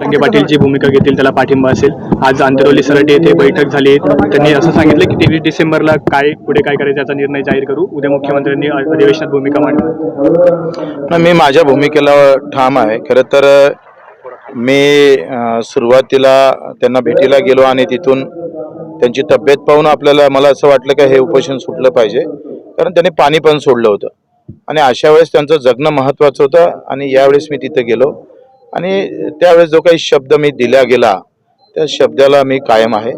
रंगे पाटीलची भूमिका घेतील त्याला पाठिंबा असेल. आज आंतरोली सराटी येथे बैठक झाली त्यांनी असं सांगितलं की तेवीस डिसेंबरला काय पुढे काय करायचं याचा निर्णय जाहीर करू. उद्या मुख्यमंत्र्यांनी अधिवेशनात भूमिका मांडली. मी माझ्या भूमिकेला ठाम आहे. खरं तर मी सुरुवातीला त्यांना भेटीला गेलो आणि तिथून त्यांची तब्येत पाहून आपल्याला मला असं वाटलं की हे उपोषण सुटलं पाहिजे. कारण त्यांनी पाणी पण सोडलं होतं. आणि अशा वेळेस त्यांचं जगणं महत्त्वाचं होतं आणि यावेळेस मी तिथे गेलो. आणि त्यावेळेस जो काही शब्द मी दिला गेला त्या शब्दाला मी कायम आहे.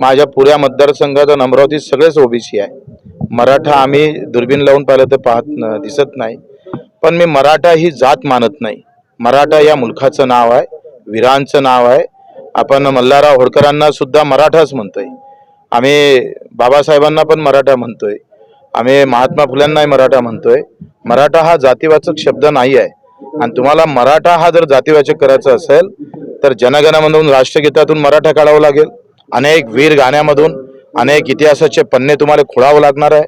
माझ्या पुऱ्या मतदारसंघात आणि अमरावतीत सगळेच ओबीसी आहे. मराठा आम्ही दुर्बीण लावून पाहिलं तर पाहत दिसत नाही. पण मी मराठा ही जात मानत नाही. मराठा या मुलखाचं नाव आहे वीरांचं नाव आहे. आपण मल्हारराव होळकरांना सुद्धा मराठाच म्हणतोय. आम्ही बाबासाहेबांना पण मराठा म्हणतोय. आम्ही महात्मा फुल्यांनाही मराठा म्हणतोय. मराठा हा जातीवाचक शब्द नाही आहे. आणि तुम्हाला मराठा हा जर जातीवाचक करायचा असेल तर जनगणामधून राष्ट्रगीतातून मराठा काढावं लागेल. अनेक वीर गाण्यामधून अनेक इतिहासाचे पन्ने तुम्हाला खोळावं लागणार आहे.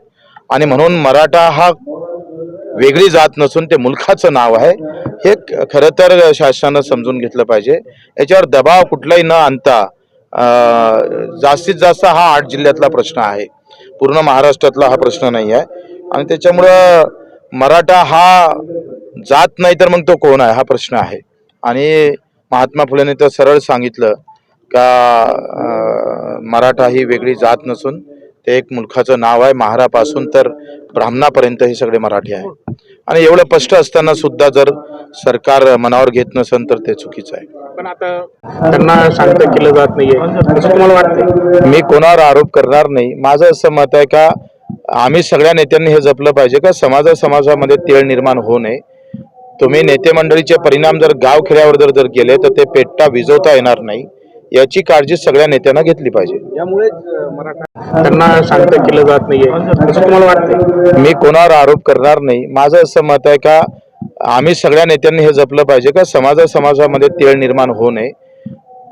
आणि म्हणून मराठा हा वेगळी जात नसून ते मुलखाचं नाव आहे. हे खरं तर शासनानं समजून घेतलं पाहिजे. याच्यावर दबाव कुठलाही न आणता जास्तीत जास्त हा आठ जिल्ह्यातला प्रश्न आहे. पूर्ण महाराष्ट्रातला हा प्रश्न नाही आहे. आणि त्याच्यामुळं मराठा हा जात नाही तर मग तो कोण आहे? हा प्रश्न आहे. आणि महात्मा फुलेंनी तर सरळ सांगितलं का मराठा ही वेगळी जात नसून ते एक मुलखाचं नाव आहे. महारापासून तर ब्राह्मणापर्यंत हे सगळे मराठी आहे आणि एवढं स्पष्ट असताना सुद्धा जर सरकार मनावर घेत नसेल तर ते चुकीचं आहे. पण आता त्यांना केलं जात नाहीये. मी कोणावर आरोप करणार नाही. माझं असं मत आहे का आम्ही सगळ्या नेत्यांनी हे जपलं पाहिजे का समाजा समाजामध्ये तेळ निर्माण होऊ नये. तुम्ही नेते मंडळीचे परिणाम जर गाव खेड्यावर जर जर गेले तर ते पेट्टा विजवता येणार नाही. याची काळजी सगळ्या नेत्यांना घेतली पाहिजे. यामुळे मराठा त्यांना शांत केलं जात नाहीये. असं तुम्हाला वाटतं मी कोणावर आरोप करणार नाही. माझं असं मत आहे का आम्ही सगळ्या नेत्यांनी हे जपलं पाहिजे का समाजा समाजामध्ये तेळ निर्माण होऊ नये.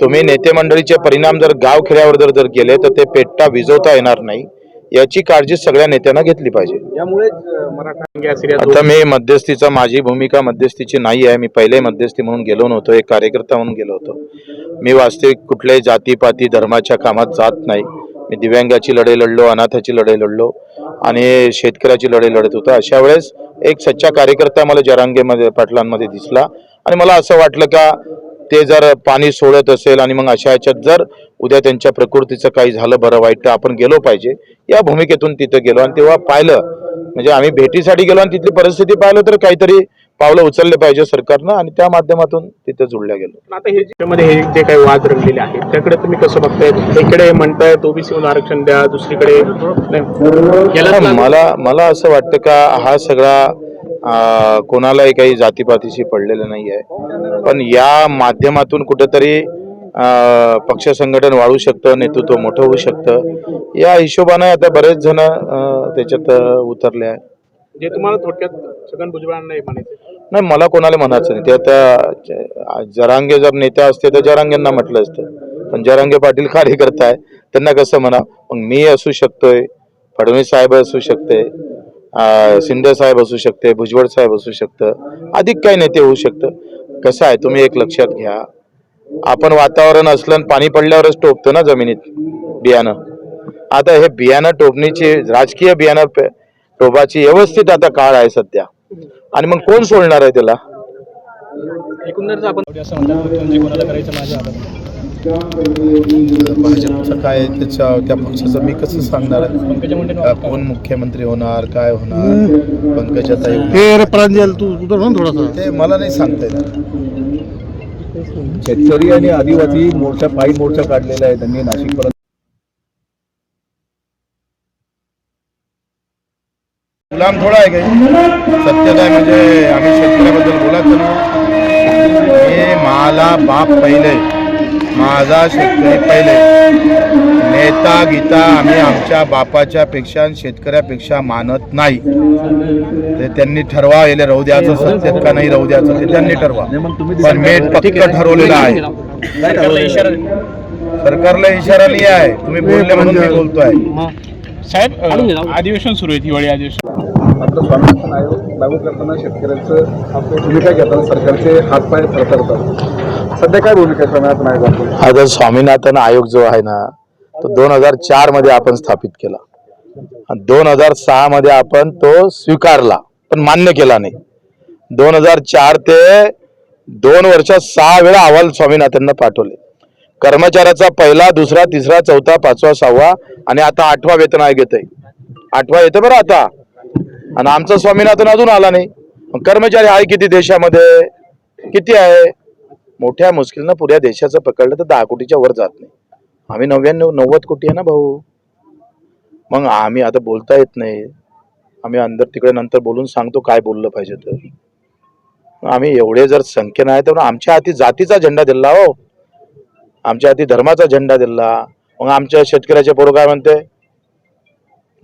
तुम्ही नेते मंडळीचे परिणाम जर गाव खेड्यावर जर जर गेले तर ते पेट्टा विजवता येणार नाही. याची काळजी सगळ्या नेत्यांना घेतली पाहिजे. आता मी मध्यस्थीचा माझी भूमिका मध्यस्थीची नाही आहे. मी पहिले मध्यस्थी म्हणून गेलो नव्हतो एक कार्यकर्ता म्हणून गेलो होतो. मी वास्तविक कुठल्याही जातीपाती धर्माच्या कामात जात नाही. मी दिव्यांगाची लढाई लढलो अनाथाची लढाई लढलो आणि शेतकऱ्याची लढाई लढत होतो. अशा वेळेस एक सच्चा कार्यकर्ता मला जरांगेमध्ये पाटलांमध्ये दिसला आणि मला असं वाटलं का ते जर पाणी सोडत असेल आणि मग अशा ह्याच्यात जर उद्या त्यांच्या प्रकृतीचं काही झालं बरं वाईट तर आपण गेलो पाहिजे. या भूमिकेतून तिथं गेलो आणि तेव्हा पाहिलं म्हणजे आम्ही भेटीसाठी गेलो आणि तिथली परिस्थिती पाहिलं तर काहीतरी पावलं उचलले पाहिजे सरकारनं आणि त्या माध्यमातून तिथं जुळल्या गेलो. आता हे ज्यामध्ये हे जे काही वाद रंगलेले आहेत त्याकडे तुम्ही कसं बघताय? एकडे म्हणतायत ओबीसी आरक्षण द्या दुसरीकडे मला मला असं वाटतं का हा सगळा कोणालाही काही जातीपातीशी पडलेलं नाही आहे पण या माध्यमातून कुठेतरी पक्ष संघटन वाढू शकतं नेतृत्व मोठं होऊ शकतं. या हिशोबाने आता बरेच जण त्याच्यात उतरले आहे जे तुम्हाला थोडक्यात छगन भुजबळांना नाही म्हणायचं नाही मला कोणाला म्हणायचं नाही. ते आता जरांगे जर नेते असते तर जरांगेंना म्हटलं असतं. पण जरांगे पाटील कार्यकर्ता आहे त्यांना कसं म्हणा मग मी असू शकतोय फडणवीस साहेब असू शकते. शिंदे साहेब असू शकते भुजबळ साहेब असू शकतं अधिक काही नेते होऊ शकतं. कसं आहे तुम्ही एक लक्षात घ्या. आपण वातावरण असलं आणि पाणी पडल्यावरच टोपतो ना जमिनीत बियाणं. आता हे बियाणं टोपणीची राजकीय बियाणं टोपाची व्यवस्थित आता काळ आहे सध्या. आणि मग कोण सोडणार आहे त्याला? एकंदरच आपण असं म्हणतात म्हणजे कोणाला करायचं माझ्या भाजपचं काय त्याच्या त्या पक्षाचं मी कसं सांगणार? आहे? कोण मुख्यमंत्री होणार? काय होणार? पंकजाताई प्रांजल तू उधर ना थोडासा. ते मला नाही सांगता येणार. शेतकरी आणि आदिवासी मोर्चा पायी मोर्चा काढलेला आहे. त्यांनी नाशिक परत गुलाम थोडा आहे काही. सत्य काय म्हणजे आम्ही शेतकऱ्याबद्दल बोलायचं ना हे मला बाप पहिले. माझा शेतकरी पहिले. नेता गीता आम्ही आमच्या बापाच्या पेक्षा आणि शेतकऱ्यापेक्षा मानत नाही. ते त्यांनी ठरवा याला राहू द्यायचं सत्यात का नाही राहू द्यायचं ते त्यांनी ठरवा. पण मी पक्क ठरवलेलं आहे. सरकारला इशारा सरकारला इशारा नाही आहे. तुम्ही बोलले म्हणून मी बोलतोय. साहेब अधिवेशन सुरू आहे हिवाळी अधिवेशन. मात्र स्वामीनाथन आयोग लागू करताना शेतकऱ्यांचं भूमिका घेताना सरकारचे हातपाय थरथरतात. सध्या काय भूमिका आता स्वामीनाथन स्वामीनाथन आयोग जो आहे ना तो दोन हजार चारमध्ये आपण स्थापित केला. दोन हजार सहा मध्ये आपण तो स्वीकारला पण मान्य केला नाही. दोन हजार चार ते दोन वर्षात सहा वेळा अहवाल स्वामीनाथननं पाठवले. कर्मचाऱ्याचा पहिला दुसरा तिसरा चौथा पाचवा सहावा आणि आता आठवा वेतन आयोग येत आठवा येतं बरं आता. आणि आमचा स्वामीनाथन अजून आला नाही. कर्मचारी आहे किती देशामध्ये? किती आहे? मोठ्या मुश्किलनं पुऱ्या देशाचं पकडलं तर दहा कोटीच्या वर जात नाही. आम्ही नव्याण्णव नव्वद कोटी आहे ना भाऊ? मग आम्ही आता बोलता येत नाही. आम्ही अंदर तिकडे नंतर बोलून सांगतो काय बोललं पाहिजे तर. आम्ही एवढे जर संख्येनं आहे तर आमच्या हाती जातीचा झेंडा दिला हो. आमच्या हाती धर्माचा झेंडा दिला. मग आमच्या शेतकऱ्याचे पोरं काय म्हणते?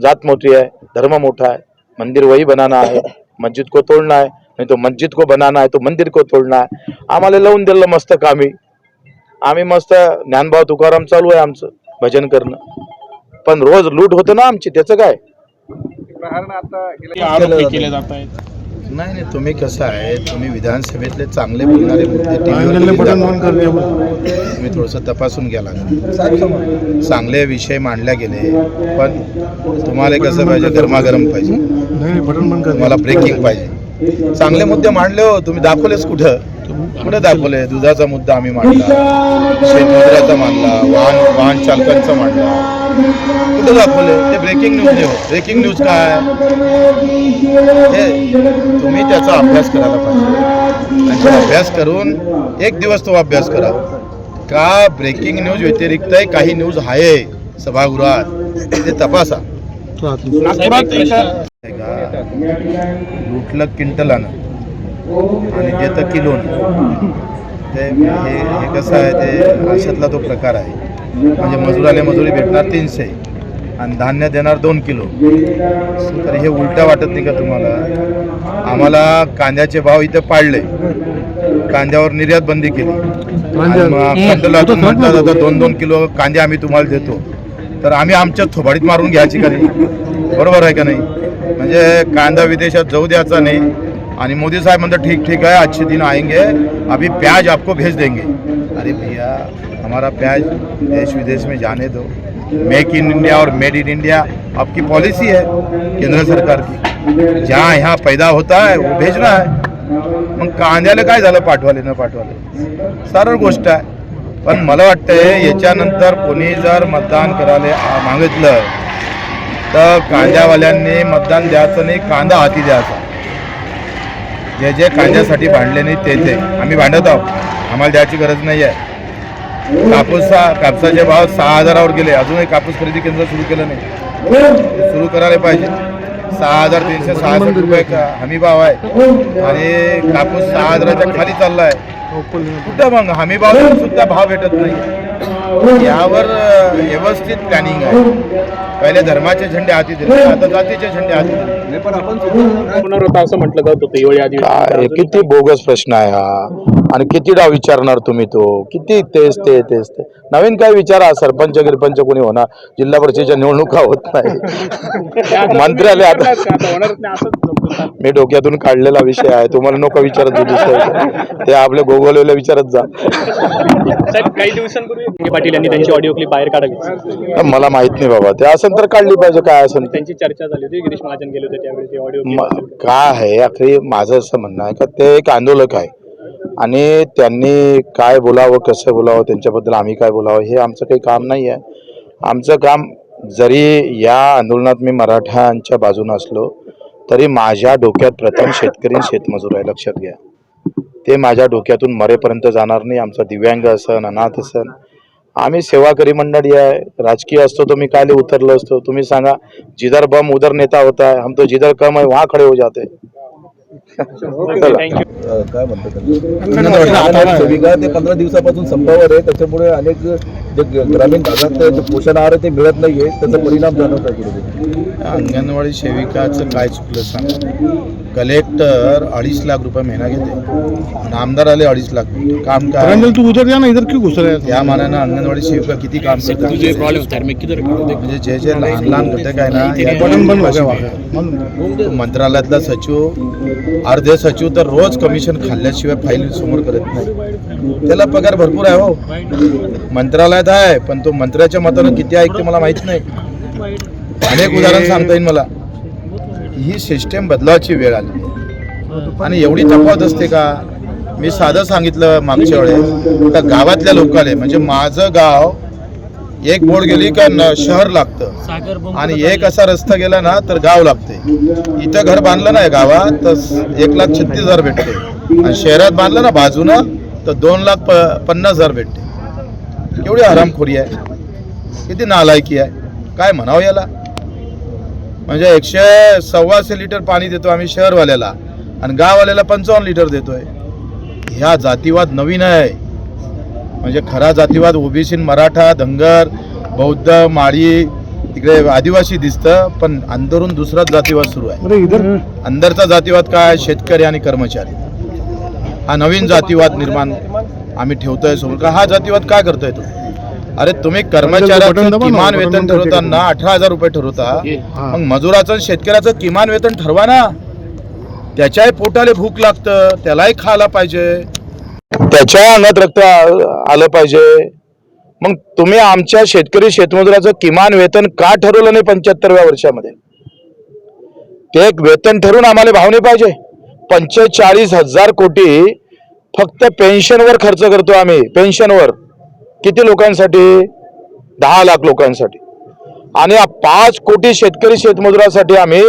जात मोठी आहे धर्म मोठा आहे मंदिर वही बनाना आहे मस्जिद को तोडणं आहे. नहीं तो मस्जिद को बनाना है तो मंदिर को तोड़ना है। आम्हाला लावून दिलं मस्त कामी आम्ही मस्त ज्ञानभाव तुकाराम चालू आहे आमचं भजन करणं. पण रोज लूट होतं ना आमची त्याचं काय? केले जात आहेत. नाही नाही तुम्ही कसं आहे तुम्ही विधानसभेतले चांगले बोलणारे मुद्दे तुम्ही थोडंसं तपासून लागेल. चांगले विषय मांडले गेले पण तुम्हाला कसं पाहिजे? गरमागरम पाहिजे. तुम्हाला ब्रेकिंग पाहिजे. चांगले मुद्दे मांडले हो तुम्ही दाखवलेच कुठं? कुठं दाखवले? दुधाचा मुद्दा आम्ही मांडला. शेतमजुराचा मांडला वाहन वाहन चालकांचा मांडला. कुठं दाखवले? ते ब्रेकिंग न्यूज नाही ब्रेकिंग न्यूज काय? हे तुम्ही त्याचा अभ्यास करायला पाहिजे. आणि अभ्यास करून एक दिवस तो अभ्यास करा. का ब्रेकिंग न्यूज व्यतिरिक्त काही न्यूज आहे सभागृहात? ते तपासा. लुटलं क्विंटलानं आणि देतं किलोनं. ते हे हे कसं आहे ते अशातला तो प्रकार आहे. म्हणजे मजुराला मजुरी भेटणार तीनशे आणि धान्य देणार दोन किलो. तर हे उलटा वाटत नाही का तुम्हाला? आम्हाला कांद्याचे भाव इथे पाडले. कांद्यावर निर्यात बंदी केली. कंटोलातून म्हटलं जातं दोन दोन किलो कांदे आम्ही तुम्हाला देतो. तर आम्ही आमच्या थोबाडीत मारून घ्यायची का नाही बरोबर आहे का नाही? म्हणजे कांदा विदेशात जाऊ द्यायचा नाही. आणि मोदी साहेब म्हणतात ठीक ठीक है अच्छे दिन आएंगे. अभी प्याज आपको भेज देंगे. अरे भैया हमारा प्याज देश विदेश में जाने दो। मेक इन इंडिया और मेड इन इंडिया आपकी पॉलिसी है केंद्र सरकार की। जहाँ यहाँ पैदा होता है वो भेजना है। मग कांद्याला काय झालं? पाठवाले न पाठवाले. सरळ गोष्ट आहे. पण मला वाटतंय याच्यानंतर कोणी जर मतदान करायला मागितलं तर कांद्यावाल्यांनी मतदान द्यायचं नाही कांदा हाती द्यायचा. जे जे कांद्यासाठी भांडले नाही ते ते आम्ही भांडत आहोत. आम्हाला द्यायची गरज नाही आहे कापूस कापसाचे भाव सहा हजारावर गेले. अजूनही कापूस खरेदी केंद्र सुरू केलं नाही. सुरू करायला पाहिजे. सहा हजार तीनशे सहासष्ट रुपये का हमी भाव आहे. आणि कापूस सहा हजाराच्या खाली चाललाय. आहे कुठं मग? हमी भाव सुद्धा भाव भेटत नाही. यावर व्यवस्थित प्लॅनिंग आहे. पहिले धर्माचे झेंडे हाती दिले आता जातीचे झेंडे हाती दिले नाही पण आपण सुद्धा होणार होता असं म्हटलं जात होतं हिवाळी आधी काय किती बोगस प्रश्न आहे हा. आणि कितीदा विचारणार तुम्ही तो? किती तेच ते तेच ते. नवीन काय विचारा सरपंच गिरपंच कोणी होणार? जिल्हा परिषदेच्या निवडणुका होत नाही. मंत्र्यालय आता आता होणारच नाही असंच मी डोक्यातून काढलेला विषय आहे तुम्हाला नको विचारत जाऊ दुसरं. ते आपल्या गोगोलेला विचारत जा. साहेब काही दिवसांपूर्वी विखे पाटील यांनी त्यांची ऑडिओ क्लिप बाहेर काढावी मला माहीत नाही बाबा ते असेल तर काढली पाहिजे काय असेल ते. त्यांची चर्चा झाली होती गिरीश महाजन गेले होते त्यावेळी ते ऑडिओ म- काय आहे? अखेरी माझं असं म्हणणं आहे का ते एक आंदोलक आहे. आणि त्यांनी काय बोलावं कसं बोलावं त्यांच्याबद्दल आम्ही काय बोलावं हे आमचं काही काम नाही आहे. आमचं काम जरी या आंदोलनात मी मराठ्यांच्या बाजूने असलो तरी माझ्या डोक्यात प्रथम शेतकरी शेतमजूर आहे लक्षात घ्या. ते माझ्या डोक्यातून मरेपर्यंत जाणार नाही आमचा दिव्यांग असन अनाथ असन आम्ही सेवाकरी मंडळी आहे. राजकीय असतो तो मी कायले उतरलो असतो. तुम्ही सांगा जिधर बम उधर नेता होता है. हम तो जिधर कम है वहाँ खड़े हो जाते काय म्हणतात सेविका ते पंधरा दिवसापासून संपावर आहे त्याच्यामुळे अनेक जे ग्रामीण भागात पोषण आहार आहे ते मिळत नाहीये. त्याचा परिणाम जाणवत आहे अंगणवाडी सेविकाचं काय चुकलं सांगा. कलेक्टर अडीच लाख रुपये महिना घेते. आणि आमदार आले अडीच लाख. रुपये. काम काय? रंजन तू उधर जा ना इधर क्यों घुस रहा है? या मानानं अंगणवाडी सेविका किती काम करतात? म्हणजे जे जे लहान लहान घटक आहे ना या बटन बंद हो मंत्रालयातला सचिव अर्धे सचिव तर रोज कमिशन खाल्ल्याशिवाय फाईल समोर करत नाही. त्याला पगार भरपूर आहे हो. मंत्रालयात आहे पण तो मंत्र्याच्या मतानं किती ऐकते मला माहीत नाही. अनेक उदाहरण सांगता येईल मला. ही सिस्टेम बदलावाची वेळ आली. आणि एवढी तफावत असते का? मी साधं सांगितलं मागच्या वेळेस का गावातल्या लोकाले म्हणजे माझं गाव एक बोर्ड गेली का न- शहर लागतं. आणि एक असा रस्ता गेला ना तर गाव लागते. इथं घर बांधलं ना गावात तर एक लाख छत्तीस हजार भेटते. आणि शहरात बांधलं ना बाजूनं तर दोन लाख प पन्नास हजार भेटते. केवढी आरामखोरी आहे. किती नालायकी आहे. काय म्हणावं याला? म्हणजे एकशे सव्वाशे लिटर पाणी देतो आम्ही शहरवाल्याला. आणि गाववाल्याला पंचावन्न लिटर देतोय. ह्या जातीवाद नवीन आहे. म्हणजे खरा जातीवाद ओबीसी मराठा धनगर बौद्ध माळी तिकडे आदिवासी दिसतं पण अंदरून दुसराच जातीवाद सुरू आहे. अंदरचा जातीवाद काय? शेतकरी आणि कर्मचारी. हा नवीन जातीवाद निर्माण आम्ही ठेवतोय समोर का हा जातीवाद काय करतोय तो? अरे तुम्ही कर्मचाऱ्याचं किमान वेतन ठरवताना अठरा हजार रुपये ठरवता. मग मजुराचं शेतकऱ्याचं किमान वेतन ठरवा ना. त्याच्याही पोटाले भूक लागतं त्यालाही खायला पाहिजे. त्याच्या अन्नात रक्त आलं पाहिजे. मग तुम्ही आमच्या शेतकरी शेतमजुराचं किमान वेतन का ठरवलं नाही पंच्याहत्तरव्या वर्षामध्ये? ते एक वेतन ठरवून आम्हाला भाव नाही पाहिजे. पंचेचाळीस हजार कोटी फक्त पेन्शनवर खर्च करतो आम्ही पेन्शनवर किती लोकांसाठी? दहा लाख लोकांसाठी. आणि पाच कोटी शेतकरी शेतमजुरासाठी आम्ही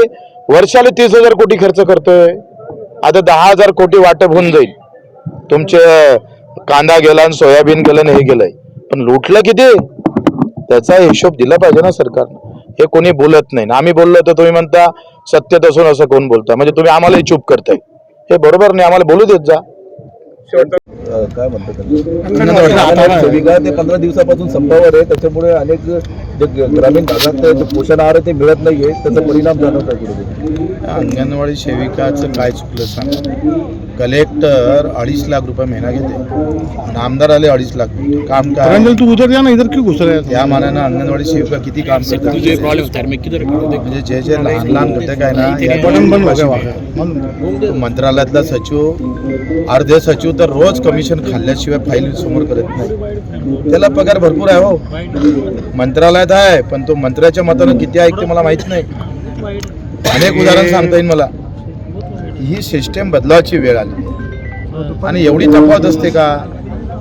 वर्षाला तीस हजार कोटी खर्च करतोय. आता दहा हजार कोटी वाटप होऊन जाईल. तुमचे कांदा गेला आणि सोयाबीन गेलं आणि हे गेलंय. पण लुटलं किती? त्याचा हिशोब दिला पाहिजे ना सरकारनं. हे कोणी बोलत नाही. आम्ही बोललो तर तुम्ही म्हणता सत्यत असून असं कोण बोलता? म्हणजे तुम्ही आम्हालाही चूप करताय. हे बरोबर नाही. आम्हाला बोलू देत जा. काय म्हणतात सेविका ते पंधरा दिवसापासून संपावर आहे त्याच्यामुळे अनेक जे ग्रामीण भागात जे पोषण आहार ते मिळत नाहीये त्याचा परिणाम जाणवत आहे अंगणवाडी सेविकाचं काय चुकलं सांग. कलेक्टर अडीच लाख रुपये महिना घेते. आणि आमदार आले अडीच लाख. काम काय? रंजन तू उधर जा ना इधर क्यों घुस रहा है? या मानानं अंगणवाडी सेविका किती काम करतात? म्हणजे जे जे लहान लहान घटक आहे ना या बटन बंद हो मंत्रालयातला सचिव अर्धे सचिव तर रोज कमिशन खाल्ल्याशिवाय फाईल समोर करत नाही. त्याला पगार भरपूर आहे हो. मंत्रालयात आहे पण तो मंत्र्याच्या मतानं किती ऐकते मला माहीत नाही. अनेक उदाहरण सांगता येईल मला. ही सिस्टेम बदलावाची वेळ आली. आणि एवढी तफावत असते का?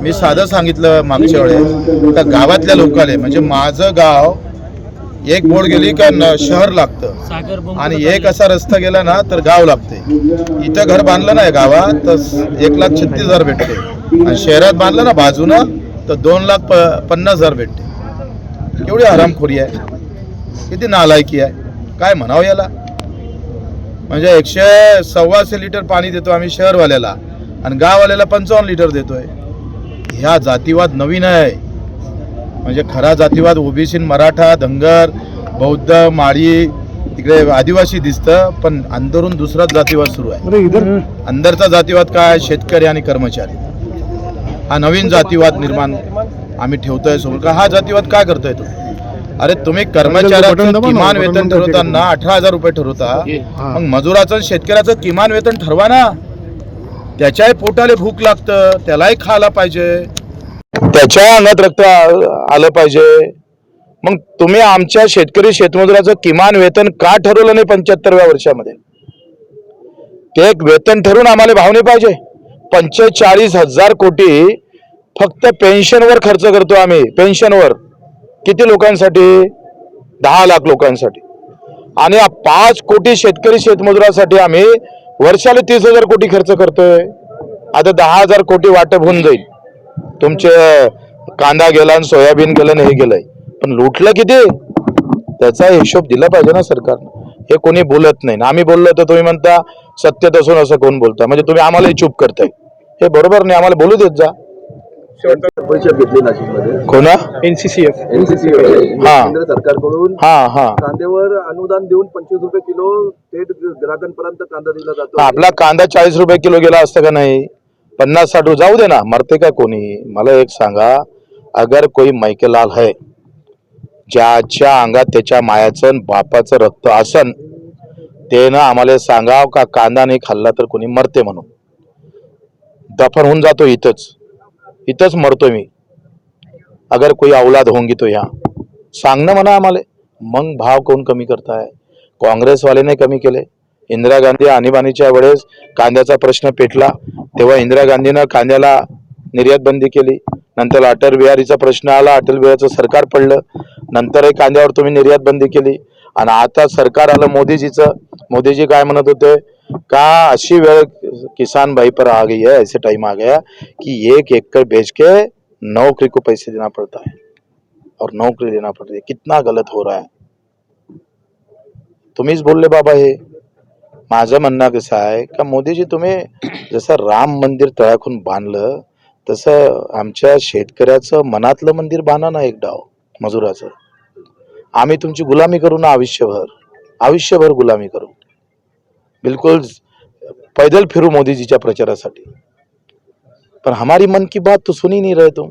मी साधं सांगितलं मागच्या वेळेस का गावातल्या लोकाले म्हणजे माझं गाव एक बोर्ड गेली का न- शहर लागतं. आणि एक असा रस्ता गेला ना तर गाव लागते. इथं घर बांधलं ना गावात तर एक लाख छत्तीस हजार भेटते. आणि शहरात बांधलं ना बाजूनं तर दोन लाख प पन्नास हजार भेटते. केवढी आरामखोरी आहे. किती नालायकी आहे. काय म्हणावं याला? म्हणजे एकशे सव्वाशे लिटर पाणी देतो आम्ही शहरवाल्याला. आणि गाववाल्याला पंचावन्न लिटर देतोय. ह्या जातीवाद नवीन आहे. म्हणजे खरा जातीवाद ओबीसी मराठा धनगर बौद्ध माळी तिकडे आदिवासी दिसतं पण अंदरून दुसराच जातीवाद सुरू आहे. अंदरचा जातीवाद काय? शेतकरी आणि कर्मचारी. हा नवीन जातीवाद निर्माण आम्ही ठेवतोय समोर का हा जातीवाद काय करतोय तो? अरे तुम्ही कर्मचाऱ्याचं किमान वेतन ठरवताना अठरा हजार रुपये ठरवता. मग मजुराचं शेतकऱ्याचं किमान वेतन ठरवा ना. त्याच्याही पोटाले भूक लागतं त्यालाही खायला पाहिजे. त्याच्या अन्नात रक्त आलं पाहिजे. मग तुम्ही आमच्या शेतकरी शेतमजुराचं किमान वेतन का ठरवलं नाही पंच्याहत्तरव्या वर्षामध्ये? ते एक वेतन ठरवून आम्हाला भाव नाही पाहिजे. पंचेचाळीस हजार कोटी फक्त पेन्शनवर खर्च करतो आम्ही पेन्शनवर किती लोकांसाठी? दहा लाख लोकांसाठी. आणि पाच कोटी शेतकरी शेतमजुरासाठी आम्ही वर्षाला तीस हजार कोटी खर्च करतोय. आता दहा हजार कोटी वाटप होऊन जाईल. तुमचे कांदा गेला आणि सोयाबीन गेलं आणि हे गेलंय. पण लुटलं किती? त्याचा हिशोब दिला पाहिजे ना सरकारनं. हे कोणी बोलत नाही. आम्ही बोललो तर तुम्ही म्हणता सत्यत असून असं कोण बोलता? म्हणजे तुम्ही आम्हालाही चूप करताय. हे बरोबर नाही. आम्हाला बोलू देत जा. कोणा? एनसीसीएफ एनसीसी हा. केंद्र सरकारकडून हा हा. कांद्यावर अनुदान देऊन पंचवीस रुपये किलो थेट ग्राहकांपर्यंत कांदा दिला जातो. आपला कांदा चाळीस रुपये किलो गेला असतं का नाही? पन्नास साठ जाऊ दे ना मरते का कोणी? मला एक सांगा अगर कोई मैकेलाल है ज्याच्या अंगात त्याच्या मायाचं बापाचं रक्त असन ते ना आम्हाला सांगाव का कांदा नाही खाल्ला तर कोणी मरते म्हणून? दफन होऊन जातो इथंच. इथंच मरतो मी. अगर कोई औलाद होंगी तो यहाँ. सांगणं म्हणा आम्हाला. मग भाव कोण कमी करताय? काँग्रेसवाल्याने कमी केले. इंदिरा गांधी आणीबाणीच्या वेळेस कांद्याचा प्रश्न पेटला. तेव्हा इंदिरा गांधीनं कांद्याला निर्यात बंदी केली. नंतर अटल बिहारीचा प्रश्न आला. अटल बिहारीचं सरकार पडलं. नंतरही कांद्यावर तुम्ही निर्यात बंदी केली. आणि आता सरकार आलं मोदीजीचं. मोदीजी काय म्हणत होते? का अशी वेळ किसान भाई पर आ गई है ऐसे टाइम आ गया कि एक एकड़ बेच के नौकरी को पैसे देना पड़ता है और नौकरी देना पड़ती है। कितना गलत हो रहा है। तुम्हीच बोलले बाबा हे माझं म्हणणं कसं आहे का मोदीजी तुम्ही जसं राम मंदिर तळ्याखून बांधलं तसं आमच्या शेतकऱ्याचं मनातलं मंदिर बांधा ना एक डाव मजुराचं. आम्ही तुमची गुलामी करू ना आयुष्यभर. आयुष्यभर गुलामी करू. बिलकुल पैदल फिरू मोदीजीच्या प्रचारासाठी. पण हमारी मन की बात तो सुन ही नहीं रहे तुम.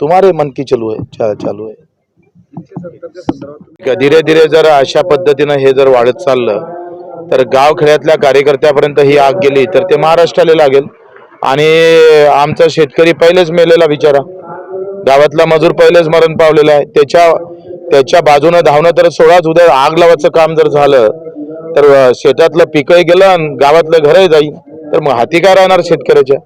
तुम्हारे मन की चलू आहे चा, चालू आहे धीरे धीरे जर अशा पद्धतीनं हे जर वाढत चाललं तर गावखेड्यातल्या कार्यकर्त्यापर्यंत ही आग गेली तर ते महाराष्ट्राला लागेल. आणि आमचा शेतकरी पहिलेच मेलेला बिचारा. गावातला मजूर पहिलेच मरण पावलेला आहे. त्याच्या त्याच्या बाजूनं धावणं तर सोळाच उद्या आग लावायचं काम जर झालं तर शेतातलं पिकही गेलं आणि गावातलं घरही जाईल तर मग हाती काय राहणार शेतकऱ्याच्या?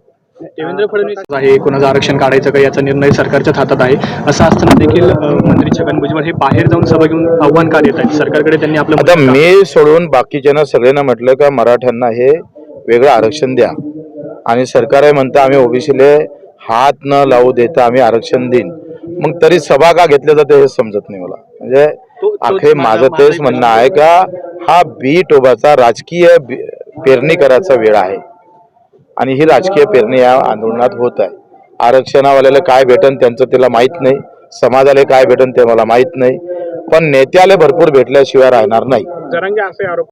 देवेंद्र फडणवीस आहे कोणाचं आरक्षण काढायचं का याचा निर्णय सरकारच्याच हातात आहे. असं असताना देखील मंत्री छगन भुजबळ हे बाहेर जाऊन सभा घेऊन आव्हान का देत आहेत? सरकारकडे त्यांनी आपलं आता मी सोडून बाकीच्यांना सगळ्यांना म्हटलं का मराठ्यांना हे वेगळं आरक्षण द्या. आणि सरकार म्हणतं आम्ही ओबीसीले हात न लावू देता आम्ही आरक्षण देईन. मग तरी सभा का घेतल्या जाते हे समजत नाही मला. म्हणजे अखेर माझा- तेच म्हणणं आहे का हा बी टोबाचा राजकीय पेरणी करायचा वेळ आहे. आणि ही राजकीय पेरणी या आंदोलनात होत आहे. आरक्षणावाल्याला काय भेटन त्यांचं त्याला माहीत नाही. समाजाला काय भेटन ते मला माहीत नाही. पण नेत्याला भरपूर भेटल्याशिवाय राहणार नाही. जरांगे असे आरोप